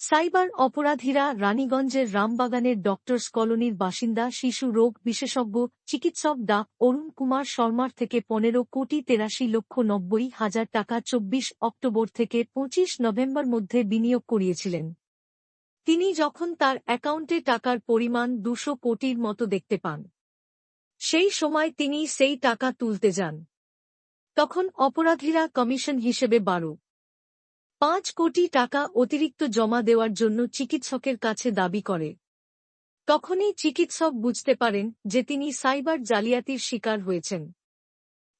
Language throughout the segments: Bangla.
সাইবার অপরাধীরা রানীগঞ্জের রামবাগানের ডক্টরস কলোনির বাসিন্দা শিশু রোগ বিশেষজ্ঞ চিকিৎসক ডা অরুণ কুমার শর্মার থেকে পনেরো কোটি তেরাশি লক্ষ নব্বই হাজার টাকা চব্বিশ অক্টোবর থেকে পঁচিশ নভেম্বর মধ্যে বিনিয়োগ করিয়েছিলেন। তিনি যখন তার অ্যাকাউন্টে টাকার পরিমাণ দুশো কোটির মতো দেখতে পান। সেই সময় তিনি সেই টাকা তুলতে যান। তখন অপরাধীরা কমিশন হিসেবে বারো। পাঁচ কোটি টাকা অতিরিক্ত জমা দেওয়ার জন্য চিকিৎসকের কাছে দাবি করে। তখনই চিকিৎসক বুঝতে পারেন যে তিনি সাইবার জালিয়াতির শিকার হয়েছেন।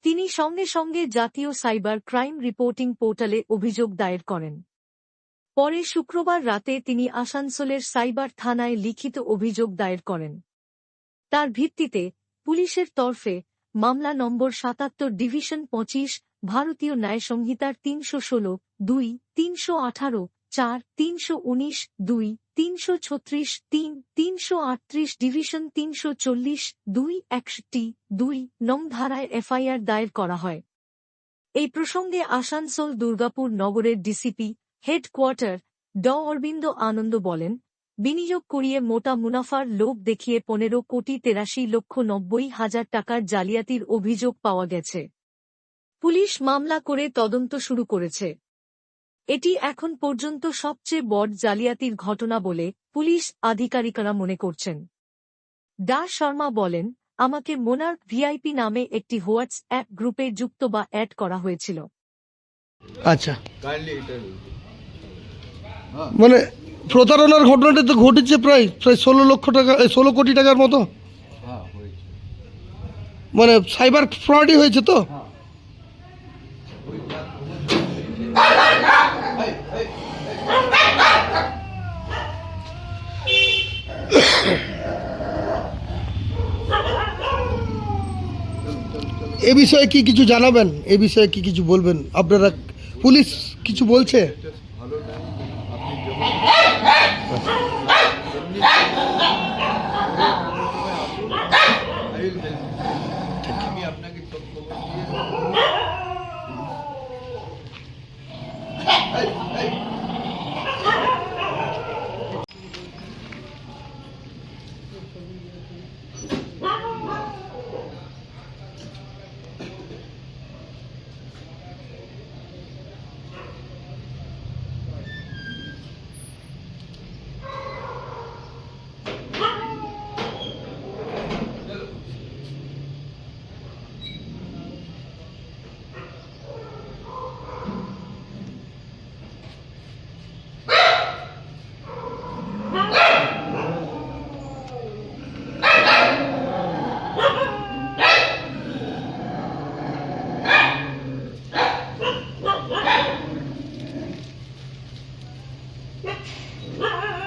তিনি সঙ্গে সঙ্গে জাতীয় সাইবার ক্রাইম রিপোর্টিং পোর্টালে অভিযোগ দায়ের করেন। পরে শুক্রবার রাতে তিনি আসানসোলের সাইবার থানায় লিখিত অভিযোগ দায়ের করেন। তার ভিত্তিতে পুলিশের তরফে মামলা নম্বর সাতাত্তর ডিভিশন পঁচিশ ভারতীয় ন্যায় সংহিতার তিনশো ষোলো, দুই, তিনশো আঠারো, চার, তিনশো উনিশ, দুই, তিনশো ছত্রিশ, তিন, তিনশো আটত্রিশ ডিভিশন তিনশো চল্লিশ, দুই, একষট্টি, দুই নং ধারায় এফআইআর দায়ের করা হয়। এই প্রসঙ্গে আসানসোল দুর্গাপুর নগরের ডিসিপি, হেডকোয়ার্টার, ড অরবিন্দ আনন্দ বলেন, বিনিয়োগ করিয়ে মোটা মুনাফার লোভ দেখিয়ে পনেরো কোটি তেরাশি লক্ষ নব্বই হাজার টাকার জালিয়াতির অভিযোগ পাওয়া গেছে। পুলিশ মামলা করে তদন্ত শুরু করেছে। এটি এখন পর্যন্ত সবচেয়ে বড় জালিয়াতির ঘটনা বলে পুলিশ আধিকারিকরা মনে করছেন। ডা. শর্মা বলেন আমাকে মোনার্ক ভিআইপি নামে একটি হোয়াটসঅ্যাপ গ্রুপে যুক্ত বা অ্যাড করা হয়েছিল। আচ্ছা। মানে প্রতারণার ঘটনাটা তো ঘটেছে প্রায় প্রায় ষোলো লক্ষ টাকা ষোলো কোটি টাকার মতো? হ্যাঁ মানে সাইবার ফ্রডই হয়েছে তো? এ বিষয়ে কি কিছু জানাবেন? এ বিষয়ে কি কিছু বলবেন? আপনারা পুলিশ কিছু বলছে? আপনাকে Ah!